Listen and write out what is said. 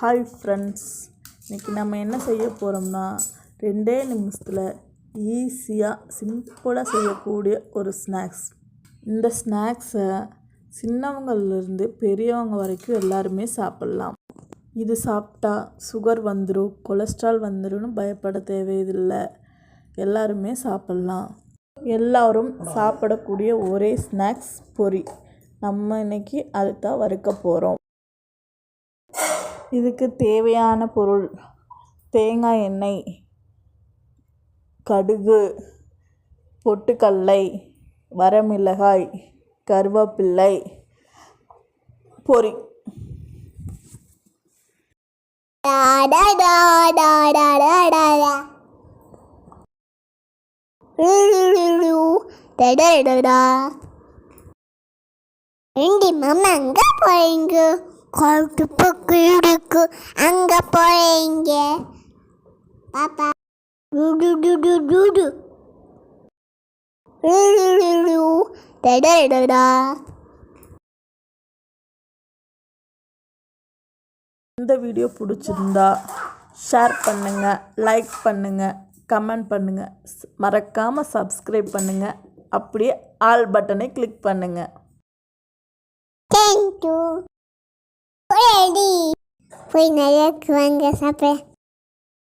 Hi friends இன்றைக்கி நம்ம என்ன செய்ய போகிறோம்னா ரெண்டே நிமிஷத்தில் ஈஸியாக சிம்பிளாக செய்யக்கூடிய ஒரு ஸ்நாக்ஸ் இந்த ஸ்நாக்ஸை சின்னவங்கள்லேருந்து பெரியவங்க வரைக்கும் எல்லாருமே சாப்பிட்லாம். இது சாப்பிட்டா சுகர் வந்துடும் கொலஸ்ட்ரால் வந்துடும்னு பயப்பட தேவையில்லை. எல்லாருமே சாப்பிட்லாம். எல்லாரும் சாப்பிடக்கூடிய ஒரே ஸ்நாக்ஸ் பொரி. நம்ம இன்றைக்கி அதுதான் வறுக்க போகிறோம் இதுக்கு தேவையான பொருள். தேங்காய் எண்ணெய் கடுகு பொட்டுக்கல்லை வரமிளகாய் கருவேப்பிள்ளை பொரி ரெண்டு மாமா அங்கே போயிங்க கொழுத்து பக்கு இருக்கு. அங்கே போகிறீங்க பாப்பா. டு டு டு டு டு இந்த வீடியோ பிடிச்சிருந்தா ஷேர் பண்ணுங்கள் லைக் பண்ணுங்கள் கமெண்ட் பண்ணுங்கள் மறக்காமல் சப்ஸ்கிரைப் பண்ணுங்கள் அப்படியே ஆல் பட்டனை கிளிக் பண்ணுங்கள் ready. Fui una vez que